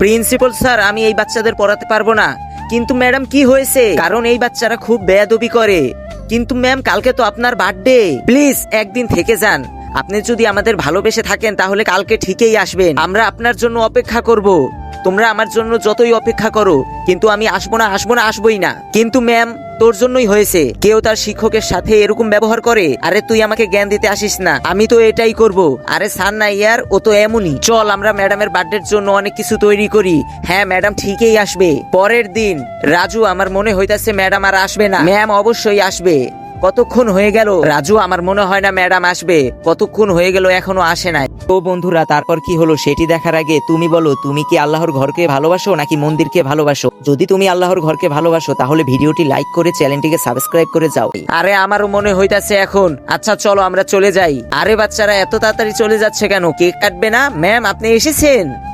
Principal sir আমি এই বাচ্চাদের পড়াতে পারব না। কিন্তু ম্যাডাম কি হয়েছে? কারণ এই বাচ্চারা খুব বেয়াদবি করে। কিন্তু ম্যাম কালকে তো আপনার বার্থডে প্লিজ একদিন থেকে যান। আপনি যদি আমাদের ভালোবেসে থাকেন, তাহলে কালকে ঠিকই আসবেন। আমরা আপনার জন্য অপেক্ষা করব। তোমরা আমার জন্য যতই অপেক্ষা করো, কিন্তু আমি আসব না আসব না, আসবোই না। কিন্তু ম্যাম, তোর জন্যই হয়েছে। কেউ তার শিক্ষকের সাথে এরকম ব্যবহার করে? আরে তুই আমাকে জ্ঞান দিতে আসিস না। আমি তো এটাই করব। আরে সান না ইয়ার, ও তো এমনই। চল, আমরা ম্যাডামের বার্থডের জন্য অনেক কিছু তৈরি করি। হ্যাঁ ম্যাডাম ঠিকই আসবে। পরের দিন, রাজু, আমার মনে হইতাছে ম্যাডাম আর আসবে না। ম্যাম অবশ্যই আসবে। কতক্ষণ হয়ে গেল? রাজু, আমার মনে হয় না ম্যাডাম আসবে। কতক্ষণ হয়ে গেল এখনও আসে নাই। তো বন্ধুরা, তারপর কি হলো সেটি দেখার আগে তুমি বলো, তুমি কি আল্লাহর ঘরকে ভালোবাসো নাকি মন্দিরকে ভালোবাসো? যদি তুমি আল্লাহর ঘরকে ভালোবাসো, তাহলে ভিডিওটি লাইক করে চ্যানেলটিকে সাবস্ক্রাইব করে যাও। আরে, আমারও মনে হইতাছে এখন। আচ্ছা চলো আমরা চলে যাই। আরে বাচ্চারা, এত তাড়াতাড়ি চলে যাচ্ছে কেন? কেক কাটবে না? ম্যাম, আপনি এসেছেন?